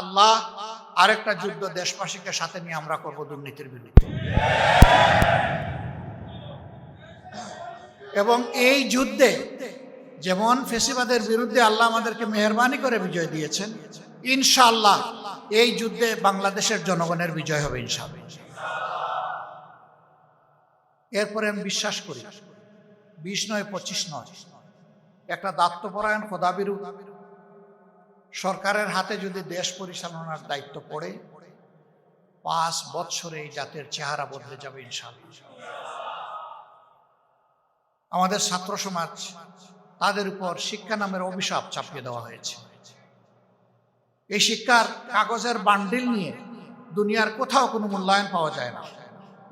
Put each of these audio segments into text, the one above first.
আল্লাহ আরেকটা যুদ্ধ দেশবাসীকে সাথে নিয়ে আমরা করব দুর্নীতির বিরুদ্ধে। এবং এই যুদ্ধে যেমন ফেসিবাদের বিরুদ্ধে আল্লাহ আমাদেরকে মেহরবানি করে বিজয় দিয়েছেন, ইনশাআল্লাহ এই যুদ্ধে বাংলাদেশের জনগণের বিজয় হবে ইনশাআল্লাহ। এরপরে আমি বিশ্বাস করি, বিশ নয় পঁচিশ নয়, একটা দায়িত্বপরায়ণ খোদাবিরু সরকারের হাতে যদি দেশ পরিচালনার দায়িত্ব পড়ে, পাঁচ বৎসরে এই জাতের চেহারা বদলে যাবে ইনশাআল্লাহ। আমাদের ছাত্র সমাজ, তাদের উপর শিক্ষা নামের অভিশাপ চাপিয়ে দেওয়া হয়েছে। এই শিক্ষার কাগজের বান্ডিল নিয়ে দুনিয়ার কোথাও কোনো মূল্যায়ন পাওয়া যায় না।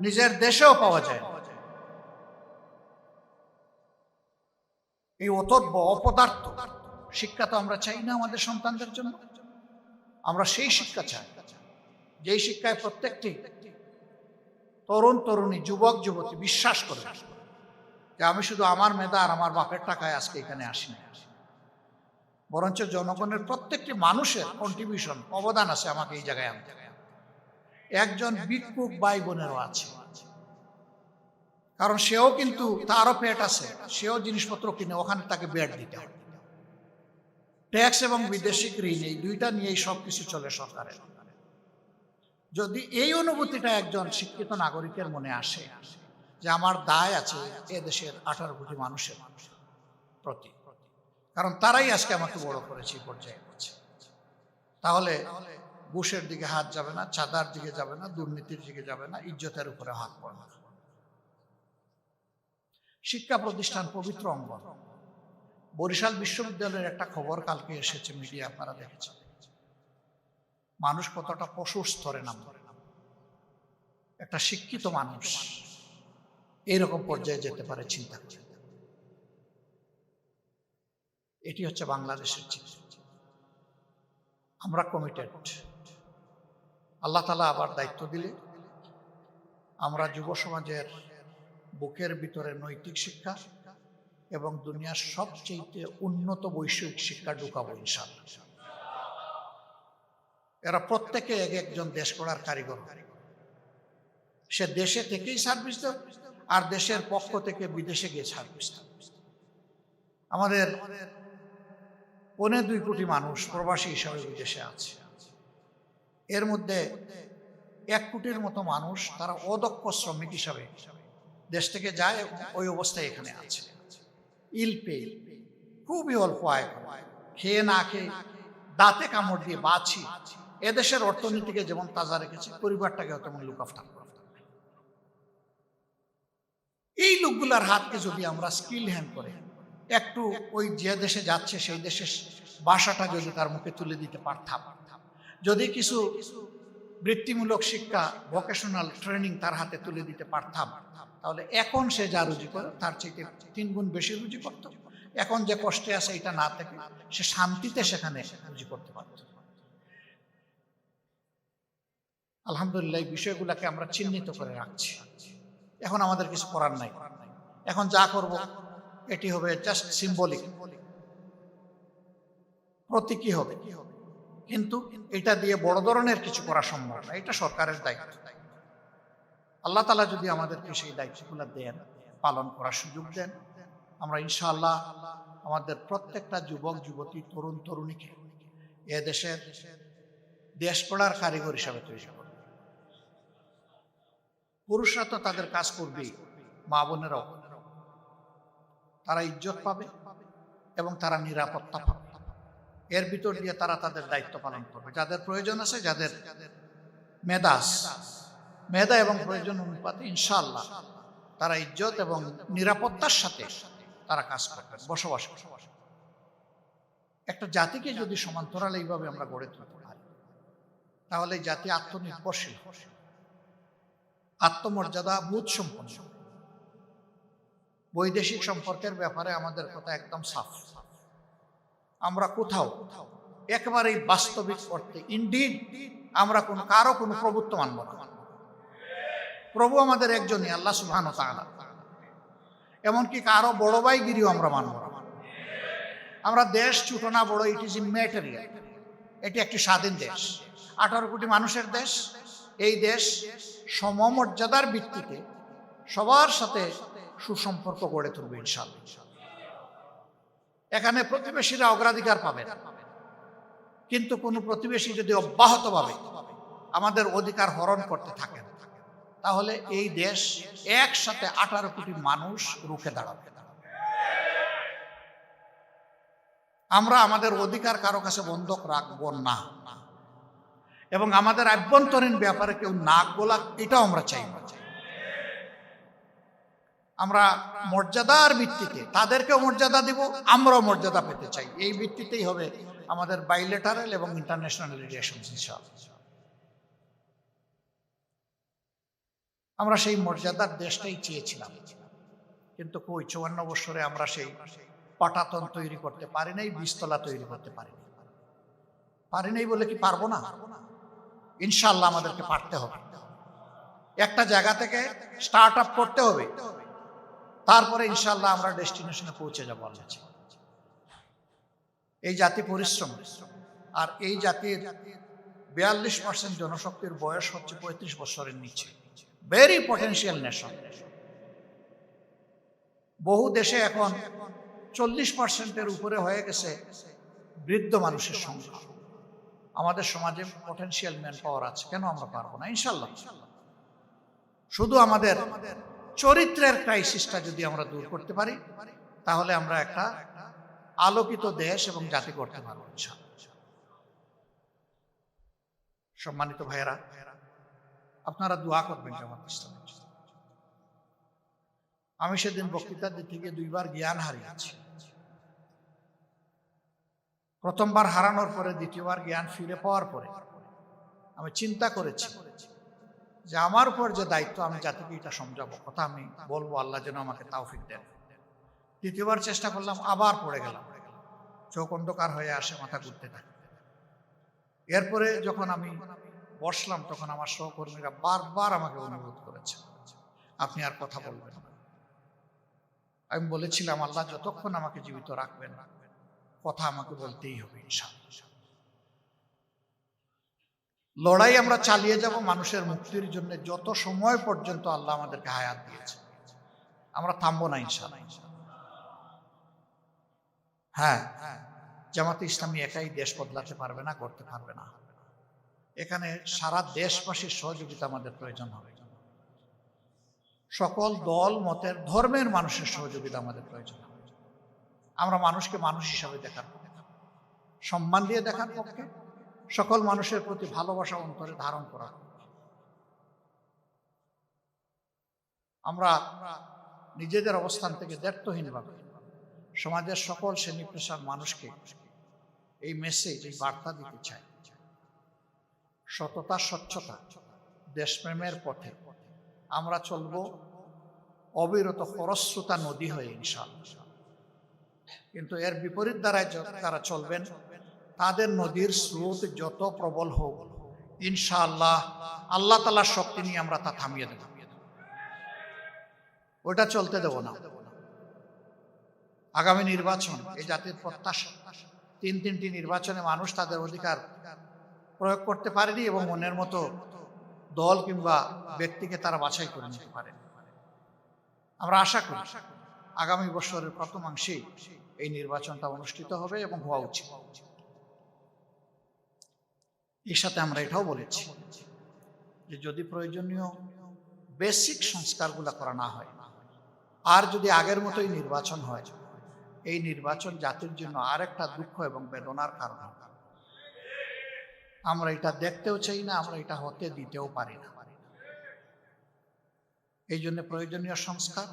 নিজের দেশেও পাওয়া যায় না। এই অতর্ব অপদার্থ শিক্ষা তো আমরা চাই না আমাদের সন্তানদের জন্য। আমরা সেই শিক্ষা চাই। যেই শিক্ষায় প্রত্যেকটি তরুণ তরুণী, যুবক যুবতী বিশ্বাস করে যে আমি শুধু আমার মেধা আর আমার বাপের টাকায় আজকে এখানে আসি না বরঞ্চ জনগণের প্রত্যেকটি মানুষের কন্ট্রিবিউশন অবদান আছে আমাকে এই জায়গায় আনতে। একজন ভিক্ষুক ভাই বোনেরও আছে। কারণ সেও কিন্তু তারও পেট আছে, সেও জিনিসপত্র কিনে ওখানে তাকে বেড দিতে হবে ট্যাক্স এবং বিদেশি ঋণ, এই দুইটা নিয়েই সব কিছু চলে সরকারের যদি এই অনুভূতিটা একজন শিক্ষিত নাগরিকের মনে আসে যে আমার দায় আছে এ দেশের আঠারো কোটি মানুষের প্রতি, কারণ তারাই আজকে আমাকে বড় করেছে পর্যায়ে করছে তাহলে বুশের দিকে হাত যাবে না, চাঁদার দিকে যাবে না, দুর্নীতির দিকে যাবে না, ইজ্জতের উপরে হাত পড়বে না। শিক্ষা প্রতিষ্ঠান পবিত্র অঙ্গন। বরিশাল বিশ্ববিদ্যালয়ের একটা খবর কালকে এসেছে মিডিয়া, আপনারা দেখেছেন। মানুষ কতটা পশুর স্তরে নাম একটা শিক্ষিত মানুষ এইরকম পর্যায়ে যেতে পারে চিন্তা করে। এটি হচ্ছে বাংলাদেশের আমরা কমিটেড আল্লাহ তালা আবার দায়িত্ব দিলে আমরা যুব সমাজের বুকের ভিতরে নৈতিক শিক্ষা এবং দুনিয়ার সবচেয়ে উন্নত বৈষয়িক শিক্ষা ঢুকাবো ইনশাল্লাহ এরা প্রত্যেকে এক একজন দেশ গড়ার কারিগর। সে দেশে থেকেই সার্ভিস দেয় আর দেশের পক্ষ থেকে বিদেশে গিয়ে সার্ভিস আমাদের পনে দুই কোটি মানুষ প্রবাসী হিসাবে বিদেশে আছে। এর মধ্যে এক কোটির মতো মানুষ তারা অদক্ষ শ্রমিক হিসাবে দেশ থেকে যায় ওই অবস্থায় এখানে আছে। ইল পে খুবই অল্প আয় খেয়ে না খেয়ে দাঁতে কামড় দিয়ে বাছি এদেশের অর্থনীতিকে যেমন তাজা রেখেছে পরিবারটাকেও তেমন লুক আফটার এই লোকগুলার হাতকে যদি আমরা স্কিল হ্যান্ড করে, একটু ওই যে দেশে যাচ্ছে, সেই দেশের ভাষাটা যদি তার মুখে তুলে দিতে পারতাম। যদি কিছু বৃত্তিমূলক শিক্ষা ভোকেশনাল ট্রেনিং তার হাতে তুলে দিতে পারতাম। তাহলে এখন সে যা রুজি করে, তার থেকে তিন গুণ বেশি রুজি করত। এখন যে কষ্টে আছে এটা না থেকে সে শান্তিতে সেখানে রুজি করতে পারত। আলহামদুলিল্লাহ, এই বিষয়গুলোকে আমরা চিহ্নিত করে রাখছি। এখন আমাদের কিছু করার নাই। এখন যা করব, এটি হবে জাস্ট সিম্বলিক প্রতীকী হবে। কিন্তু এটা দিয়ে বড় ধরনের কিছু করা সম্ভব না। এটা সরকারের দায়িত্ব। আল্লাহ তালা যদি আমাদেরকে সেই দায়িত্বগুলো দেন, পালন করার সুযোগ দেন, আমরা ইনশাআল্লাহ আমাদের প্রত্যেকটা যুবক, যুবতী, তরুণ, তরুণীকে এ দেশের দেশ পড়ার কারিগর হিসাবে তৈরি করবে। পুরুষরা তো তাদের কাজ করবেই, মা বোনেরাও। তারা ইজ্জত পাবে এবং তারা নিরাপত্তা পাবে। এর ভিতর দিয়ে তারা তাদের দায়িত্ব পালন করবে। যাদের প্রয়োজন আছে, যাদের মেধাস মেধা এবং প্রয়োজন অনুপাতে ইনশাল্লাহ তারা ইজ্জত এবং নিরাপত্তার সাথে তারা কাজ করবেন বসবাস একটা জাতিকে যদি সমান্তরাল এইভাবে আমরা গড়ে তুলতে পারি, তাহলে জাতি আত্মনির্ভরশীল আত্মমর্যাদা বোধ সম্পন্ন বৈদেশিক সম্পর্কের ব্যাপারে আমাদের কথা একদম সাফ। আমরা কোথাও একেবারেই বাস্তবিক অর্থে ইন্ডিড আমরা কোন কারও কোনো প্রভুত্ব মানব না। প্রভু আমাদের একজনই, আল্লাহ তাআলা। এমনকি কারও বড় ভাইগিরিও আমরা মানব আমরা দেশ ছোট না বড় ইট ইজ ইম্যাটেরিয়াল এটি একটি স্বাধীন দেশ। আঠারো কোটি মানুষের দেশ। এই দেশ সমমর্যাদার ভিত্তিতে সবার সাথে সুসম্পর্ক গড়ে তুলবে ইনশাল্লাহ এখানে প্রতিবেশীরা অগ্রাধিকার পাবে কিন্তু কোনো প্রতিবেশী যদি অব্যাহতভাবে আমাদের অধিকার হরণ করতে থাকেন তাহলে এই দেশ একসাথে আঠারো কোটি মানুষ রুখে দাঁড়াবে। আমরা আমাদের অধিকার কারও কাছে বন্ধক রাখব না। এবং আমাদের আভ্যন্তরীণ ব্যাপারে কেউ নাক গোলাক এটাও আমরা চাই আমরা মর্যাদার ভিত্তিতে তাদেরকেও মর্যাদা দিব, আমরাও মর্যাদা পেতে চাই। এই ভিত্তিতেই হবে আমাদের বাইলেটারাল এবং ইন্টারন্যাশনাল রিলেশন আমরা সেই মর্যাদার দেশটাই চেয়েছিলাম। কিন্তু কই, চুয়ান্ন বছরে আমরা সেই পাটাতন তৈরি করতে পারি নাই, বীজতলা তৈরি করতে পারিনি পারি নাই বলে কি পারব না? ইনশাল্লাহ আমাদেরকে পারতে হবে। একটা জায়গা থেকে স্টার্ট আপ করতে হবে। তারপরে ইনশাল্লাহ আমরা ডেস্টিনেশনে পৌঁছে যাব, আল্লাহ এই জাতি পরিশ্রম। আর এই জাতির বিয়াল্লিশ পার্সেন্ট জনশক্তির বয়স হচ্ছে পঁয়ত্রিশ বছরের নিচে। ভেরি পটেন্সিয়াল নেশন বহু দেশে এখন চল্লিশ পার্সেন্টের উপরে হয়ে গেছে বৃদ্ধ মানুষের সংখ্যা। আমাদের সমাজে পটেন্সিয়াল ম্যান পাওয়ার আছে। কেন আমরা পারব না? ইনশাল্লাহ শুধু আমাদের চরিত্রের ক্রাইসিসটা যদি আমরা দূর করতে পারি, তাহলে আমরা একটা আলোকিত দেশ এবং জাতি করতে পারব ইনশাআল্লাহ। সম্মানিত ভাইয়েরা আপনারা দোয়া করবেন জামাত ইসলামের আমি সেদিন বক্তৃতা দিতে গিয়ে দুইবার জ্ঞান হারিয়েছি। প্রথমবার হারানোর পরে দ্বিতীয়বার জ্ঞান ফিরে পাওয়ার পরে আমি চিন্তা করেছি যে আমার উপর যে দায়িত্ব, আমি জাতিকে এটা সমঝাবো, কথা আমি বলব, আল্লাহ যেন আমাকে তাওফিক দেন। দ্বিতীয়বার চেষ্টা করলাম, আবার পড়ে গেলাম। চোখ অন্ধকার হয়ে আসে, মাথা ঘুরতে থাকে। এরপরে যখন আমি বসলাম তখন আমার সহকর্মীরা বারবার আমাকে অনুরোধ করেছে। আপনি আর কথা বলবেন আমি বলেছিলাম, আল্লাহ যতক্ষণ আমাকে জীবিত রাখবেন, কথা আমাকে বলতেই হবে লড়াই আমরা চালিয়ে যাব মানুষের মুক্তির জন্য যত সময় পর্যন্ত আল্লাহ আমাদেরকে হায়াত দিয়েছে। আমরা থামবো না ইনশাআল্লাহ। হ্যাঁ জামাতে ইসলামী একাই দেশ বদলাতে পারবে না করতে পারবে না। এখানে সারা দেশবাসীর সহযোগিতা আমাদের প্রয়োজন হবে। সকল দল, মতের, ধর্মের মানুষের সহযোগিতা আমাদের প্রয়োজন হবে। আমরা মানুষকে মানুষ হিসাবে দেখার সম্মান দিয়ে দেখার পক্ষে। সকল মানুষের প্রতি ভালোবাসা অন্তরে ধারণ করা আমরা নিজেদের অবস্থান থেকে দায়িত্বহীনভাবে সমাজের সকল শ্রেণি পেশার মানুষকে এই মেসেজ এই বার্তা দিতে চাই। সততা, স্বচ্ছতা দেশপ্রেমের পথে। আমরা চলব অবিরত খরস্রোতা নদী হয়ে, ইনশাআল্লাহ। কিন্তু এর বিপরীত দ্বারায় তারা চলবেন, তাদের নদীর স্রোত যত প্রবল হোক, ইনশাআল্লাহ আল্লাহ তালার শক্তি নিয়ে আমরা তা থামিয়ে দেব। ওটা চলতে দেব না। আগামী নির্বাচন, এই জাতির প্রত্যাশা। তিন তিনটি নির্বাচনে মানুষ তাদের অধিকার প্রয়োগ করতে পারেনি এবং মনের মতো দল কিংবা ব্যক্তিকে তারা বাছাই করে নিতে পারেনি আমরা আশা করি আগামী বছরের প্রথমাংশেই এই নির্বাচনটা অনুষ্ঠিত হবে এবং হওয়া উচিত। এর সাথে আমরা এটাও বলেছি যে যদি প্রয়োজনীয় বেসিক সংস্কারগুলো করা না হয়, আর যদি আগের মতোই নির্বাচন হয়, এই নির্বাচন জাতির জন্য আরেকটা দুঃখ এবং বেদনার কারণ আমরা এটা দেখতেও চাই না, আমরা এটা হতে দিতেও পারি না। এই জন্য প্রয়োজনীয় সংস্কার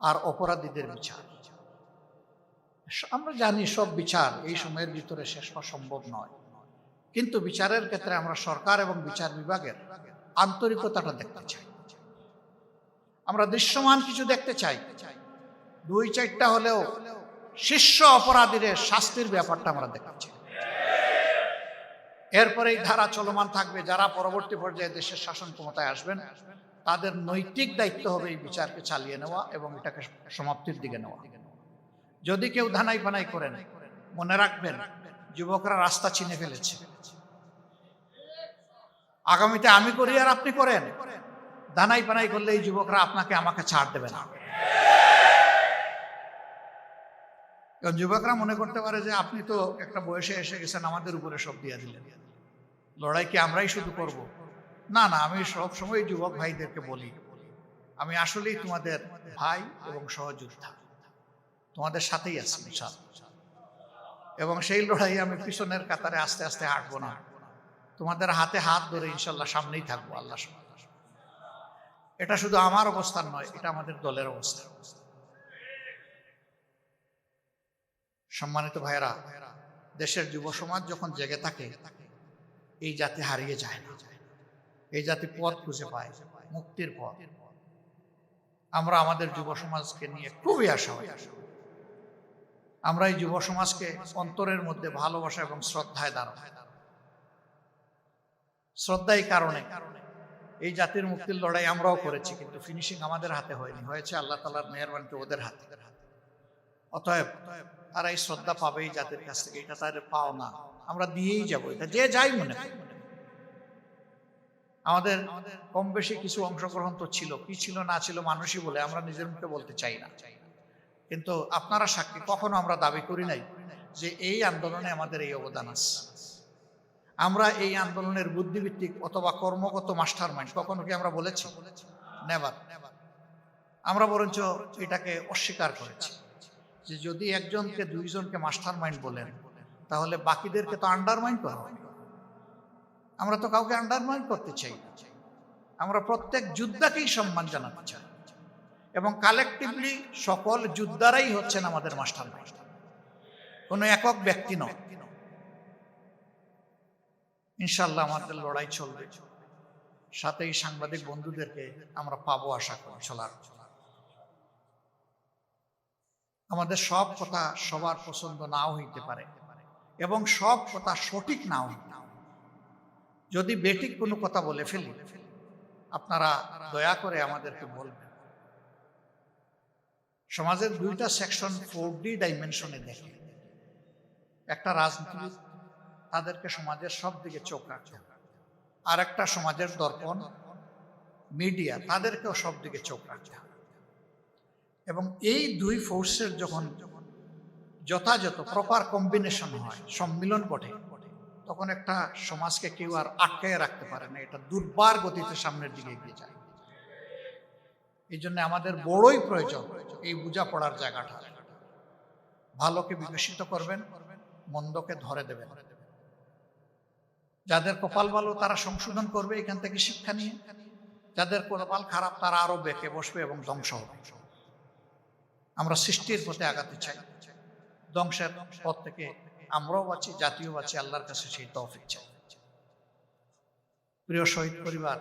আর অপরাধীদের বিচার। আমরা জানি সব বিচার এই সময়ের ভিতরে শেষ হওয়া সম্ভব নয়। কিন্তু বিচারের ক্ষেত্রে আমরা সরকার এবং বিচার বিভাগের আন্তরিকতাটা দেখতে চাই। আমরা দৃশ্যমান কিছু দেখতে চাই। দুই চারটা হলেও শীর্ষ অপরাধীদের শাস্তির ব্যাপারটা আমরা দেখতে চাই। এরপরে এই ধারা চলমান থাকবে যারা পরবর্তী পর্যায়ে দেশের শাসন ক্ষমতায় আসবেন, তাদের নৈতিক দায়িত্ব হবে এই বিচারকে চালিয়ে নেওয়া এবং এটাকে সমাপ্তির দিকে নেওয়া। যদি কেউ ধানাই ফানাই করেন, মনে রাখবেন, যুবকরা রাস্তা চিনে ফেলেছে। আগামীতে আমি করি আর আপনি করেন। দানাই পানাই করলে এই যুবকরা আপনাকে, আমাকে ছাড় দেবে না। কারণ যুবকরা মনে করতে পারে যে আপনি তো একটা বয়সে এসে গেছেন, আমাদের উপরে সব দিয়ে দিলেন। লড়াই কি আমরাই শুধু করব? না না, আমি সব সময় যুবক ভাইদেরকে বলি, আমি আসলেই তোমাদের ভাই এবং সহযোদ্ধা। তোমাদের সাথেই আছি বিশাল এবং সেই লড়াই আমি পিছনের কাতারে আস্তে আস্তে হাঁটবো না। তোমাদের হাতে হাত ধরে ইনশাল্লাহ সামনেই থাকব, আল্লাহ এটা শুধু আমার অবস্থান নয়, এটা আমাদের দলের অবস্থান। সম্মানিত ভাইরা দেশের যুব সমাজ যখন জেগে থাকে, এই জাতি হারিয়ে যায় না। এই জাতি পথ খুঁজে পায়, মুক্তির পথ। আমরা আমাদের যুব সমাজকে নিয়ে খুবই আশা হয় আমরা এই যুব সমাজকে অন্তরের মধ্যে ভালোবাসা এবং শ্রদ্ধায় দাঁড়ায় শ্রদ্ধা এই কারণে, এই জাতির মুক্তির লড়াই আমরাও করেছি, কিন্তু ফিনিশিং আমাদের হাতে হয়নি। হয়েছে আল্লাহ তালার মেহরবানিতে ওদের হাতে। অতএব তারা এই শ্রদ্ধা পাবে এই জাতির কাছ থেকে, এটা তাদের পাও না আমরা দিয়েই যাব, এটা যে যাই মনে আমাদের কম বেশি কিছু অংশগ্রহণ তো ছিল, কি ছিল না ছিল মানুষই বলে, আমরা নিজের মুখে বলতে চাই না। কিন্তু আপনারা সাক্ষী, কখনো আমরা দাবি করি নাই যে এই আন্দোলনে আমাদের এই অবদান আছে। আমরা এই আন্দোলনের বুদ্ধিভিত্তিক অথবা কর্মগত মাস্টার মাইন্ড কখনো কি আমরা বলেছি? নেবার আমরা বরঞ্চ এটাকে অস্বীকার করেছি। যে যদি একজনকে দুইজনকে মাস্টার মাইন্ড বলেন, তাহলে বাকিদেরকে তো আন্ডারমাইন্ড করা আমরা তো কাউকে আন্ডারমাইন্ড করতে চাই আমরা প্রত্যেক যোদ্ধাকেই সম্মান জানাতে চাই। এবং কালেকটিভলি সকল যোদ্ধারাই হচ্ছেন আমাদের মাস্টার মাইন্ড কোনো একক ব্যক্তি নয়। ইনশাল্লাহ আমাদের লড়াই চলবে। সাথে এই সাংবাদিক বন্ধুদেরকে আমরা পাবো আশা করি, চলার আমাদের সব কথা সবার পছন্দ নাও হইতে পারে এবং সব কথা সঠিক নাও যদি বেঠিক কোনো কথা বলে ফেলি, আপনারা দয়া করে আমাদেরকে বলবেন। সমাজের দুইটা সেকশন ফোর ডি ডাইমেনশনে দেখে। একটা রাজনীতি, তাদেরকে সমাজের সব দিকে চোখ রাখে। আর একটা সমাজের দর্পণ, মিডিয়া, তাদেরকেও সব দিকে চোখ রাখতে হবে এবং এই দুই ফোর্সের যখন যথাযথ প্রপার কম্বিনেশন হয়, সম্মিলন ঘটে, তখন একটা সমাজকে কেউ আর আটকায় রাখতে পারে না, এটা দুর্বার গতিতে সামনের দিকে এগিয়ে যায়। এই জন্য আমাদের বড়ই প্রয়োজন এই বোঝাপড়ার জায়গাটা। ভালোকে বিকশিত করবেন, মন্দকে ধরে দেবেন। যাদের কপাল ভালো তারা সংশোধন করবে এখান থেকে শিক্ষা নিয়ে, যাদের কপাল খারাপ তারা আরও বেঁকে বসবে এবং ধ্বংস হবে। আমরা সৃষ্টির পথে আগাতে চাই। ধ্বংসের পথ থেকে আমরাও বাঁচি জাতীয় বাঁচি, আল্লাহর কাছে সেই তৌফিক চাই। প্রিয় শহীদ পরিবার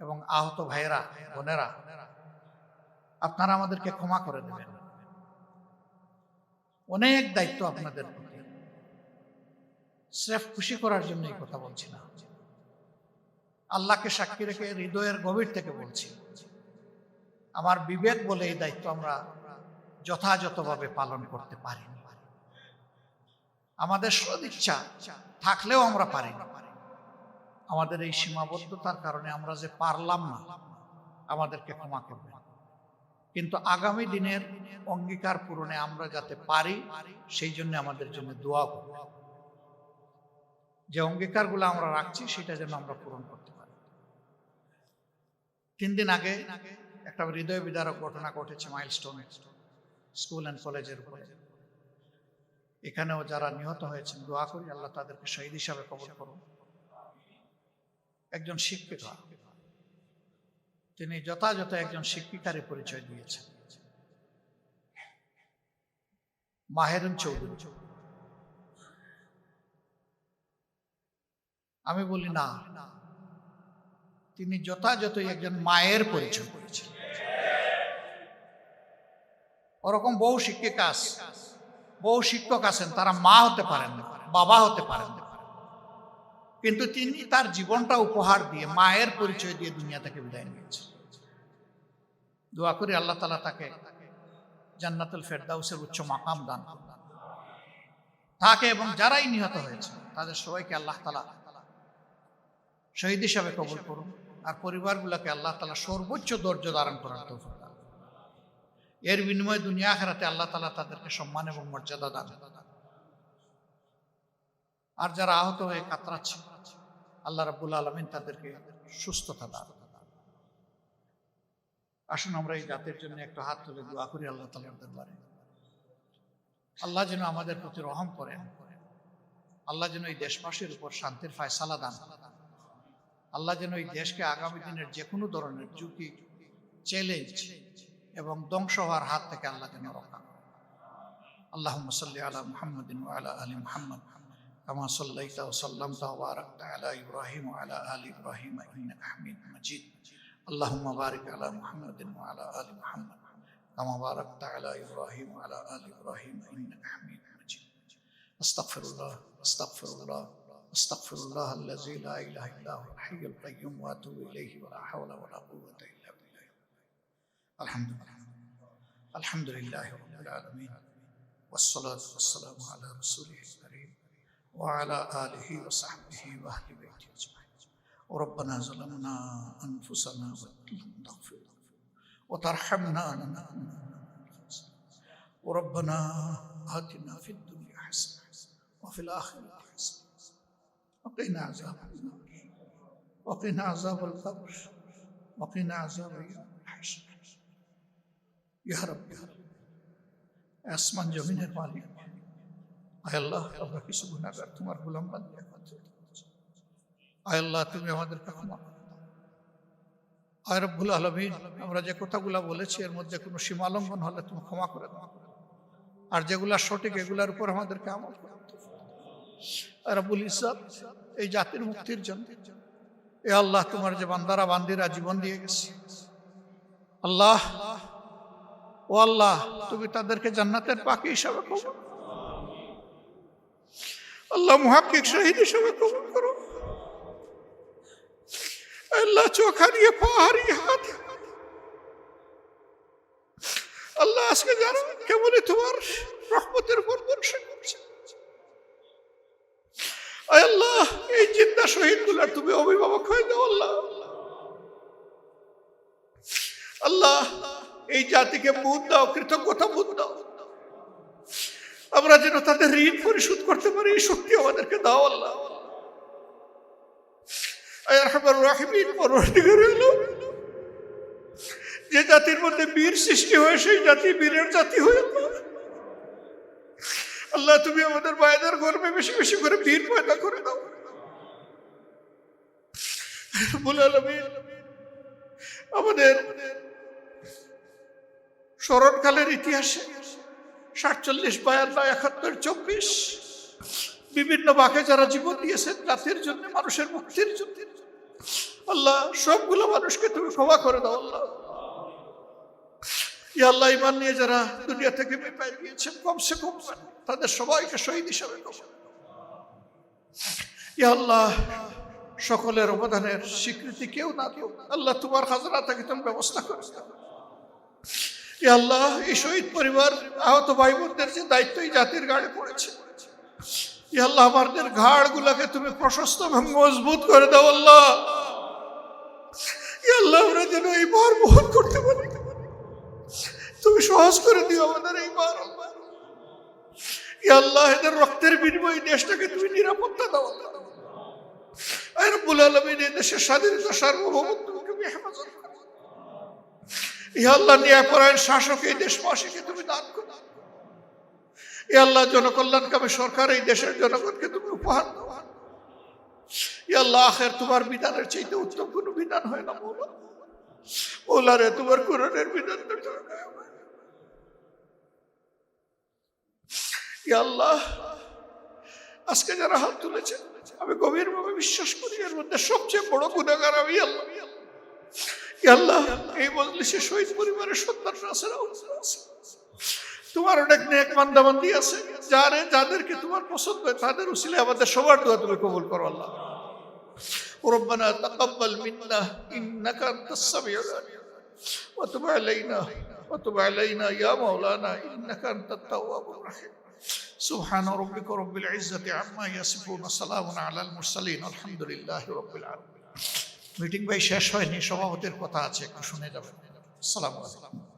এবং আহত ভাইয়েরা, বোনেরা, আপনারা আমাদেরকে ক্ষমা করে দেবেন। অনেক দায়িত্ব আপনাদের স্রেফ খুশি করার জন্য এই কথা বলছি না। আল্লাহকে সাক্ষী রেখে হৃদয়ের গভীর থেকে বলছি। আমার বিবেক বলে এই দায়িত্ব আমরা যথাযথভাবে পালন করতে পারি আমাদের সদিচ্ছা থাকলেও আমরা পারি আমাদের এই সীমাবদ্ধতার কারণে আমরা যে পারলাম না, আমাদেরকে ক্ষমা করবেন। কিন্তু আগামী দিনের অঙ্গীকার পূরণে আমরা যাতে পারি, সেই জন্য আমাদের জন্য দোয়া করব যে অঙ্গীকারগুলো আমরা রাখছি, সেটা যেন আমরা পূরণ করতে পারি। তিন দিন আগে একটা হৃদয় বিদারক ঘটনা ঘটেছে মাইল মাইলস্টোনে স্কুল অ্যান্ড কলেজের উপরে। এখানেও যারা নিহত হয়েছেন, দোয়া করি আল্লাহ তাদেরকে শহীদ হিসাবে কবর করুন। একজন শিক্ষিকা তিনি যথাযথ একজন শিক্ষিকারে পরিচয় দিয়েছেন। মাহেরুন চৌধুরী। আমি বলি, না। তিনি যথাযথই একজন মায়ের পরিচয় করেছেন ওরকম বহু শিক্ষিকা আছে। বহু শিক্ষক আছেন, তারা মা হতে পারেন বাবা হতে পারেন কিন্তু তিনি তার জীবনটা উপহার দিয়ে, মায়ের পরিচয় দিয়ে দুনিয়া থেকে বিদায় নিয়েছে দোয়া করি আল্লাহ তালা তাকে জান্নাতুল ফেরদাউসের উচ্চ মাকাম দান তাকে এবং যারাই নিহত হয়েছে, তাদের সবাইকে আল্লাহ তালা শহীদ হিসাবে কবল করুন। আর পরিবারগুলোকে আল্লাহ তালা সর্বোচ্চ ধৈর্য ধারণ করার তৌফিক। এর বিনিময়ে দুনিয়া আখেরাতে আল্লাহ তালা তাদেরকে সম্মান এবং মর্যাদা দান আর যারা আহত হয়ে কাতরাচ্ছে, আল্লাহ রাব্বুল আলমিন তাদেরকে সুস্থতা দান আসুন আমরা এই জাতির জন্য একটু হাত তুলে দোয়া করি আল্লাহ তালার দরবারে আল্লাহ যেন আমাদের প্রতি রহম করেন আল্লাহ যেন এই দেশবাসীর উপর শান্তির ফায়সালা দান আল্লাহ যেন এই দেশকে আগামী দিনের যে কোনো ধরনের ঝুঁকি চ্যালেঞ্জ এবং ধ্বংস হওয়ার হাত থেকে আল্লাহ যেন রক্ষা করেন আল্লাহ সাল্লি আলা মুহাম্মদিন আলা আলী মুহাম্মদ كما صليت وسلمت وباركت على ابراهيم وعلى ال ابراهيم انك حميد مجيد اللهم بارك على محمد وعلى ال محمد كما باركت على ابراهيم وعلى ال ابراهيم انك حميد مجيد استغفر الله استغفر الله استغفر الله الذي لا اله الا هو الحي القيوم واتوب اليه ولا حول ولا قوه الا بالله الحمد لله. الحمد لله رب العالمين. والصلاة والسلام على رسوله الكريم وعلى آله وصحبه وأهل بيته أجمعين. وربنا ظلمنا أنفسنا وإن لم تغفر وترحمنا الخاسرين. وربنا آتنا في الدنيا حسنة وفي الآخرة حسنة. وقنا عذاب النار. وقنا عذاب القبر. وقنا عذاب يوم الحشر আসমান জমিনের মালিক। আল্লাহ, আমরা কিছু গুণাগার তোমার তুমি আলমিন, আমরা যে কথাগুলো বলেছি, এর মধ্যে কোনো সীমালঙ্ঘন হলে তুমি ক্ষমা করে দাও। আর যেগুলা সঠিক, এগুলার উপর আমাদেরকে আমল করতে এই জাতির মুক্তির জন্য। এ আল্লাহ, তোমার যে বান্দারা, বান্দিরা জীবন দিয়ে গেছে। আল্লাহ ও আল্লাহ, তুমি তাদেরকে জান্নাতের পাখি হিসাবে কবুল আল্লাহ মুহাক্কিক শহীদ হিসাবে কবুল করো। আল্লাহ চোখ হারিয়ে, পা হারিয়ে, হাত আল্লাহ আজকে জানো কেমনই তোমার রহমতের উপর বর্ষণ করছে। আল্লাহ, এই জিন্দা শহীদগুলার তুমি অভিভাবক হয়ে যাও আল্লাহ। আল্লাহ এই জাতিকে বুধ দাও, কৃতজ্ঞতা বুধ দাও। আমরা যেন তাদের ঋণ পরিশোধ করতে পারি, এই শক্তি আমাদেরকে দাও আল্লাহ। যে জাতির মধ্যে বীর সৃষ্টি হয়, সেই জাতি বীরের জাতি হয়ে। আল্লাহ, তুমি আমাদের মায়েদের গর্বে বেশি বেশি করে বীর পয়দা করে দাও। আলামিন, আমাদের স্মরণকালের ইতিহাসে সাতচল্লিশ বায়ান্ন, একাত্তর, চব্বিশ, বিভিন্ন বাঘে যারা জীবন দিয়েছেন জাতির জন্য, মানুষের মুক্তির জন্য। আল্লাহ, সবগুলো মানুষকে তুমি ক্ষমা করে দাও, আল্লাহ। ইয়া আল্লাহ ইমান নিয়ে যারা দুনিয়া থেকে বিপায় গিয়েছেন, কমসে কম তাদের সবাইকে শহীদ হিসাবে। ইয়া আল্লাহ, সকলের অবদানের স্বীকৃতি কেউ না কেউ আল্লাহ, তোমার খাজনা থেকে তুমি ব্যবস্থা করে। দাও। আল্লাহ এই শহীদ পরিবার আহত ভাই বোনদের যে দায়িত্ব এই জাতির গাড়ি পড়েছে। ইয়া আল্লাহ আমাদের ঘাড় গুলাকে তুমি প্রশস্ত এবং মজবুত করে দাও আল্লাহ। আল্লাহ আমরা যেন এই ভার বহন করতে পারি। তুমি সহজ করে দিও আমাদের এই ভার আল্লাহ। এদের রক্তের বিনিময়ে দেশটাকে তুমি নিরাপত্তা দাও আল্লাহ। আয় রব্বুল আলামিন, এই দেশের স্বাধীনতা সার্বভৌমত্বকে তুমি হেফাজত ইয়া আল্লাহ ন্যায়পরায়ণ শাসক এই দেশবাসীকে তুমি দান করো। এ আল্লাহ জনকল্যাণকামী সরকার এই দেশের জনগণকে তুমি উপহার দাও। এ আল্লাহ, আখের তোমার বিধানের চাইতে উত্তম কোনো বিধান হয় না মৌলা মৌলা তোমার কোরআনের বিধান আল্লাহ, আজকে যারা হাত তুলেছে, আমি গভীরভাবে বিশ্বাস করি এর মধ্যে সবচেয়ে বড় গুণাগার আমি আল্লাহ। আল্লাহ এই মজলিসে শহীদ পরিবারের সন্তানরা আছে না আছে তোমার অনেক নেক বান্দাবান্দি আছে যারে যাদেরকে তোমার পছন্দ হয় তাদের উসিলে আমাদের সবার দোয়া তুমি কবুল করো আল্লাহ ربنا تقبل منا انك انت السميع العليم وتب علينا وتب علينا يا مولانا انك انت التواب الرحيم سبحان ربك رب العزة عما يصفون سلام على المرسلين الحمد لله رب العالمين মিটিং ভাই শেষ হয়নি সভাপতির কথা আছে একটু শুনে যাবেন আসসালামু আলাইকুম।